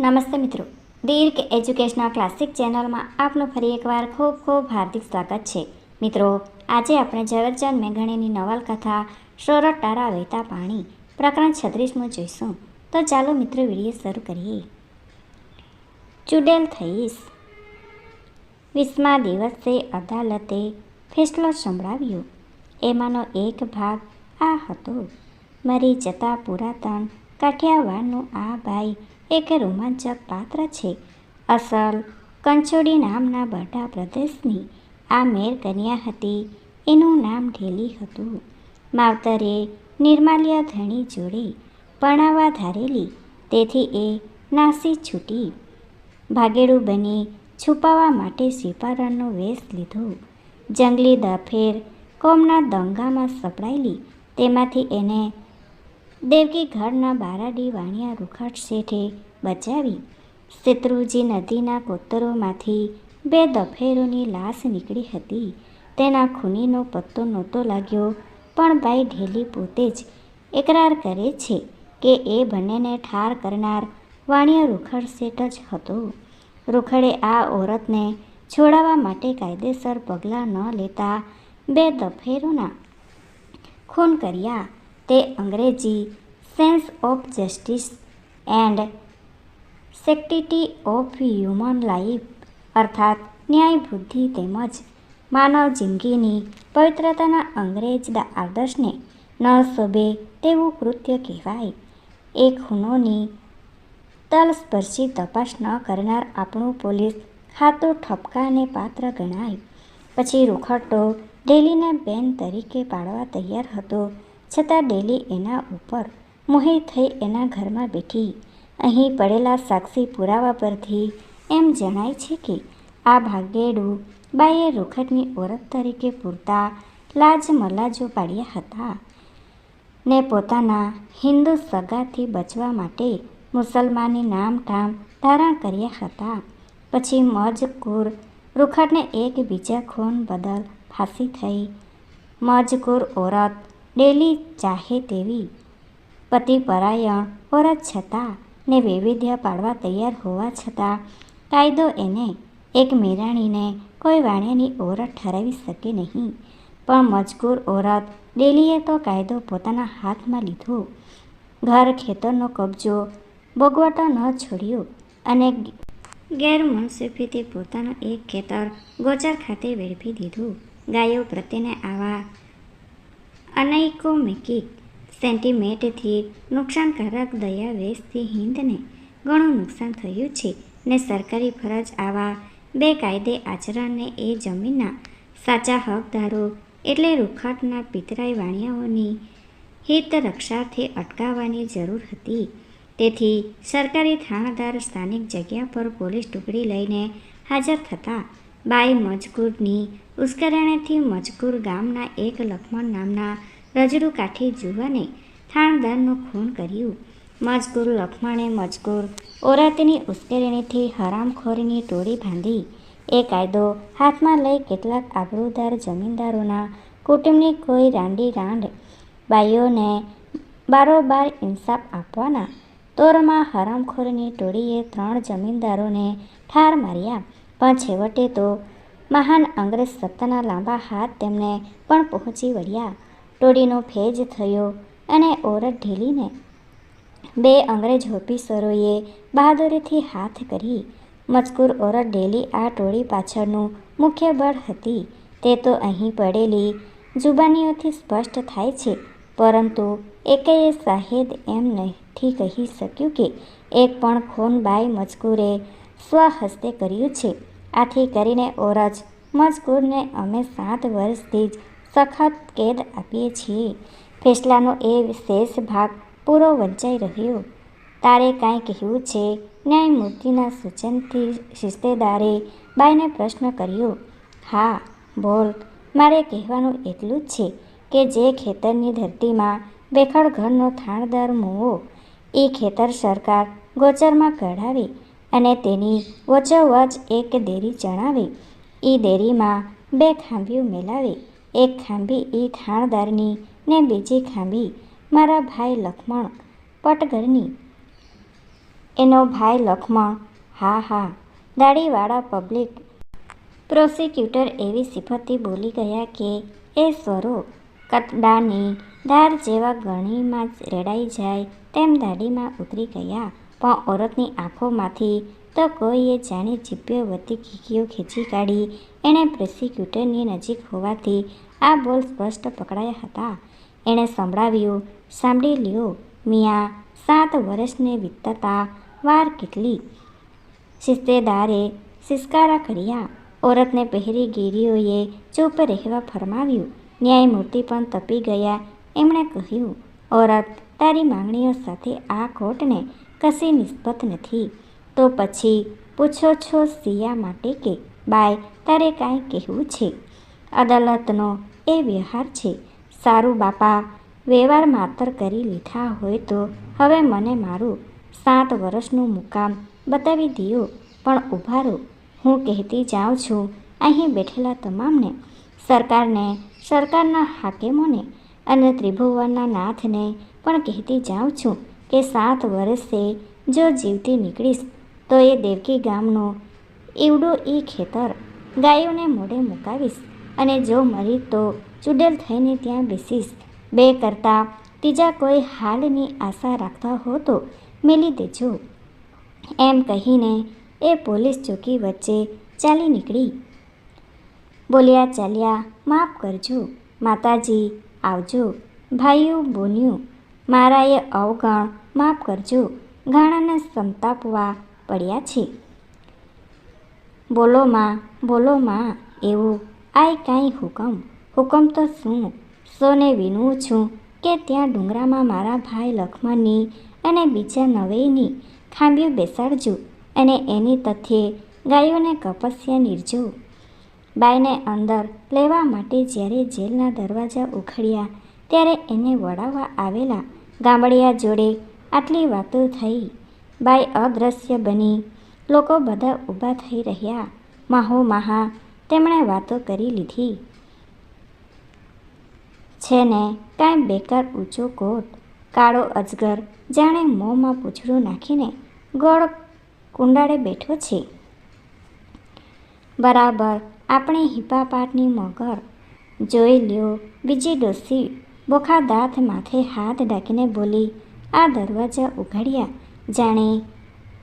નમસ્તે મિત્રો. દીર્ઘ educational classic ચેનલમાં આપનું ફરી એકવાર ખૂબ ખૂબ હાર્દિક સ્વાગત છે. મિત્રો, આજે આપણે ઝવેરચંદ મેઘાણીની નવલકથા સોરઠ તારા વહેતા પાણી પ્રકરણ છત્રીસમું જોઈશું. તો ચાલો મિત્રો વીડિયો શરૂ કરીએ. ચૂડેલ થઈશ. વીસમા દિવસે અદાલતે ફેસલો સંભળાવ્યો. એમાંનો એક ભાગ આ હતો. મરી જતા પુરાતન કાઠિયાવાડનું આ બાઈ એક રોમાંચક પાત્ર છે. અસલ કંચોડી નામના બટા પ્રદેશની આ મેર કન્યા હતી. એનું નામ ઢેલી હતું. માવતરે નિર્માલ્ય ધણી જોડે પરણાવા ધારેલી. તેથી એ નાસી છૂટી. ભાગેડું બની છુપાવા માટે સ્વીપારણનો વેશ લીધો. જંગલી દફેર કોમના દંગામાં સપડાયેલી. તેમાંથી એને દેવકી ઘરના બારાડી વાણિયા રૂખાટ શેઠે બચાવી શત્રુજી નદીના કોતરોમાંથી બે દફેરોની લાશ નીકળી હતી. તેના ખૂનીનો પત્તો નહોતો લાગ્યો, પણ ભાઈ ઢેલી પોતે જ એકરાર કરે છે કે એ બંનેને ઠાર કરનાર વાણિયા રૂખડ શેઠ જ હતો. રૂખડે આ ઓરતને છોડાવવા માટે કાયદેસર પગલાં ન લેતા બે દફેરોના ખૂન કર્યા. તે અંગ્રેજી sense of justice and sanctity of human life અર્થાત ન્યાય, બુદ્ધિ તેમજ માનવ જિંદગીની પવિત્રતાના અંગ્રેજ આદર્શને ન શોભે તેવું કૃત્ય કહેવાય. એ ખૂનોની તલસ્પર્શી તપાસ ન કરનાર આપણું પોલીસ ખાતું ઠપકાને પાત્ર ગણાય. પછી રૂખડતો ડેલીને બેન તરીકે પાડવા તૈયાર હતો. છતાં ડેલી એના ઉપર મોહિત થઈ એના ઘરમાં બેઠી. અહીં પડેલા સાક્ષી પુરાવા પરથી એમ જણાય છે કે, આ ભાગેડુ બાઈએ રોખટની ઓળખ તરીકે પૂરતા લાજ મલાજો પાડ્યા હતા. ને પોતાના હિન્દુ સગાથી બચવા માટે મુસલમાની નામ ઠામ ધારણ કર્યા હતા. પછી મજકૂર રૂખડને એક બીજા ખૂન બદલ ફાંસી થઈ. મજકૂર ઓરત ડેલી ચાહે તેવી. પતિપરાયણ ઓરત છતાં ને વૈવિધ્ય પાડવા તૈયાર હોવા છતાં કાયદો એને એક મેરાણીને કોઈ વાણિયાની ઓરત ઠરાવી શકે નહીં. પણ મજકૂર ઓરત ડેલીએ તો કાયદો પોતાના હાથમાં લીધો. ઘર ખેતરનો કબજો ભોગવટો ન છોડ્યો અને ગેરમનસુફીથી પોતાનું એક ખેતર ગોચર ખાતે વેડફી દીધું. ગાયો પ્રત્યેને આવા અનૈકોમિકિક સેન્ટિમેન્ટથી નુકસાનકારક દયાવેશથી હિંદને ઘણું નુકસાન થયું છે ને સરકારી ફરજ આવા બે કાયદે આચરણને એ જમીનના સાચા હકદારો એટલે રૂખાટના પિતરાઈ વાણિયાઓની હિત રક્ષાથી અટકાવવાની જરૂર હતી. તેથી સરકારી થાણાદાર સ્થાનિક જગ્યા પર પોલીસ ટુકડી લઈને હાજર થતા બાઈ મજકૂરની ઉશ્કેરણીથી મજકૂર ગામના એક લખમણ નામના રજડુ કાઠી જુવાને થાણદારનું ખૂન કર્યું. મજકૂર લખમણે મજકૂર ઓરતની ઉશ્કેરણીથી હરામખોરીની ટોળી બાંધી. એ કાયદો હાથમાં લઈ કેટલાક આબરૂદાર જમીનદારોના કુટુંબની કોઈ રાંડી રાંડ બાઈઓને બારોબાર ઇન્સાફ આપવાના તોરમાં હરામખોરની ટોળીએ ત્રણ જમીનદારોને ઠાર માર્યા. પણ છેવટે તો મહાન અંગ્રેજ સત્તાના લાંબા હાથ તેમને પણ પહોંચી વળ્યા. ટોળીનો ફેજ થયો અને ઓરત ઢીલીને બે અંગ્રેજ ઓફિસરોએ બહાદુરીથી હાથ કરી. મજકૂર ઓરત ઢેલી આ ટોળી પાછળનું મુખ્ય બળ હતી. તે તો અહીં પડેલી જુબાનીઓથી સ્પષ્ટ થાય છે, પરંતુ એકેય સાહેદ એમ નથી કહી શક્યું કે એક પણ ખૂન બાઈ મજકૂરે સ્વહસ્તે કર્યું છે. આથી કરીને ઓરજ મજકૂરને અમે સાત વર્ષથી જ સખત કેદ આપીએ છીએ. ફેસલાનો એ શેષ ભાગ પૂરો વંચાઈ રહ્યો. તારે કાંઈ કહેવું છે? ન્યાયમૂર્તિના સૂચનથી શિસ્તેદારે બાઈને પ્રશ્ન કર્યો, હા, બોલ, મારે કહેવાનું એટલું જ છે કે જે ખેતરની ધરતીમાં બેખડ ઘરનો થાણદાર મૂવો એ ખેતર સરકાર ગોચરમાં કઢાવે અને તેની વચોવચ એક દેરી ચણાવે એ દેરીમાં બે ખાંભીઓ મેલાવે. એક ખાંભી એ થાણદારની ને બીજી ખાંભી મારા ભાઈ લખમણ પટઘરની. એનો ભાઈ લખમણ, હા હા, દાઢીવાળા પબ્લિક. પ્રોસિક્યુટર એવી સિફતથી બોલી ગયા કે, એ સ્વરો કતડાની ધાર જેવા ગણીમાં રેડાઈ જાય તેમ દાઢીમાં ઉતરી ગયા. પણ ઓરતની આંખોમાંથી તો કોઈએ જાણે જીભ્યો વતી કીકીઓ ખેંચી કાઢી એણે પ્રોસિક્યુટરની નજીક હોવાથી આ બોલ સ્પષ્ટ પકડાયા હતા. એણે સંભળાવ્યું, સાંભળી લ્યો, મિયા, સાત વર્ષને વીતતા વાર કેટલી? શિસ્તેદારે સિસકારા કર્યા. ઓરતને પહેરી ગીરીઓએ ચૂપ રહેવા ફરમાવ્યું. ન્યાયમૂર્તિ પણ તપી ગયા. એમણે કહ્યું, ઓરત, તારી માંગણીઓ સાથે આ કોર્ટને કશી નિસ્બત નથી. તો પછી પૂછો છો સિયા માટે કે, બાય, તારે કાંઈ કહેવું છે? અદાલતનો એ વ્યવહાર છે. સારું બાપા, વ્યવહાર માતર કરી લીધા હોય તો હવે મને મારું સાત વર્ષનું મુકામ બતાવી દો પણ ઊભા રહો. હું કહેતી જાઉં છું, અહીં બેઠેલા તમામને, સરકારને, સરકારના હાકેમોને અને ત્રિભુવનના નાથને પણ કહેતી જાઉં છું. કે સાત વર્ષે જો જીવતી નીકળીશ, તો એ દેવકી ગામનો એવડો એ ખેતર ગાયોને મોઢે મુકાવીશ અને જો મરી તો ચૂડેલ થઈને ત્યાં બેસીશ. બે કરતાં ત્રીજા કોઈ હાલની આશા રાખતા હો તો મેલી દેજો. એમ કહીને એ પોલીસ ચોકી વચ્ચે ચાલી નીકળી. બોલ્યા ચાલ્યા, માફ કરજો, માતાજી, આવજો, ભાઈઓ બોલ્યું મારા એ અવગણ, માફ કરજો, ઘાણાને સંતાપવા પડ્યા છે. બોલો માં બોલો માં, એવું આય કાંઈ હુકમ? હુકમ તો શું? સોને વિનવું છું કે ત્યાં ડુંગરામાં મારા ભાઈ લખમણની અને બીજા નવેની ખાંભીઓ બેસાડજો અને એની તથે ગાયોને કપસ્યા નીરજો. બાઈને અંદર લેવા માટે જ્યારે જેલના દરવાજા ઉખડ્યા, ત્યારે એને વળાવવા આવેલા ગામડિયા જોડે આટલી વાતો થઈ. બાઈ અદ્રશ્ય બની. લોકો બધા ઊભા થઈ રહ્યા. માહો માહા તેમણે વાતો કરી લીધી. છે ને, કાંઈ બેકાર ઊંચો કોટ, કાળો અજગર, જાણે મોંમાં પૂંછડું નાખીને ગોળ કુંડાળે બેઠો છે. બરાબર, આપણે હિપાપાટની મગર. જોઈ લ્યો, બીજી ડોસી બોખા દાંત માથે હાથ ઢાંકીને બોલી, આ દરવાજા ઉઘાડ્યા? જાણે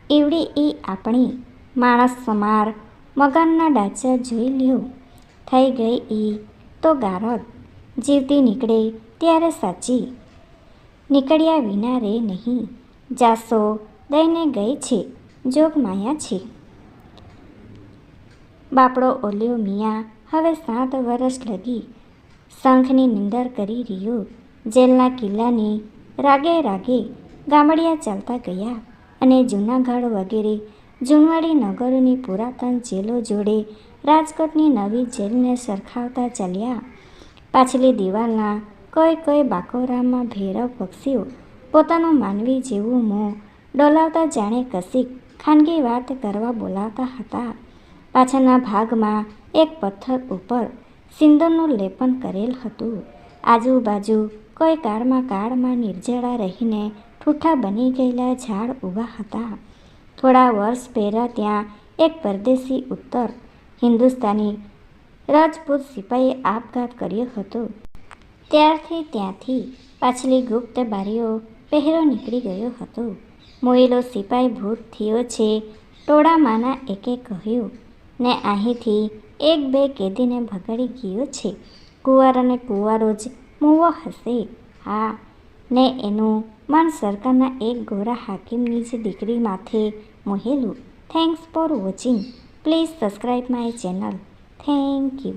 એવડી એ આપણી માણસ સમાર મગનના ડાચા જોઈ લ્યો. થઈ ગઈ એ તો ગારદ જીવતી નીકળે ત્યારે સાચી. નીકળ્યા વિના રે નહીં. જાસો દઈને ગઈ છે, જોગ માયા છે. બાપડો ઓલ્યો, મિયા, હવે સાત વર્ષ લગી. શંખની નિંદર કરી રહ્યો. જેલના કિલ્લાની રાગે રાગે ગામડિયા ચાલતા ગયા અને જૂનાગઢ વગેરે જૂનવાડી નગરોની પુરાતન જેલો જોડે રાજકોટની નવી જેલને સરખાવતા ચાલ્યા. પાછલી દિવાલના કોઈ કોઈ બાકોરામાં ભેરવ પક્ષીઓ પોતાનું માનવી જેવું મોં ડોલાવતા જાણે કશીક ખાનગી વાત કરવા બોલાવતા હતા. પાછળના ભાગમાં એક પથ્થર ઉપર સિંદૂરનું લેપન કરેલ હતું. આજુબાજુ કોઈ કાળમાં કાળમાં નિર્જળા રહીને ઠૂઠા બની ગયેલા ઝાડ ઊભા હતા. થોડા વર્ષ પહેલાં ત્યાં એક પરદેશી ઉત્તર હિન્દુસ્તાની રાજપૂત સિપાઈએ આપઘાત કર્યો હતો. ત્યારથી ત્યાંથી પાછલી ગુપ્ત બારીઓ પહેરો નીકળી ગયો હતો. મોયેલો સિપાઈ ભૂત થયો છે, ટોળામાંના એકે કહ્યું, ને અહીંથી એક બે કેદીને ભગાડી ગયો છે. કુંવાર અને કુંવારો જ મૂવો હશે. હા, ને એનું મન સરકારના એક ગોરા હાકીમની જ દીકરી માથે મોહેલું. Thanks for watching please subscribe my channel thank you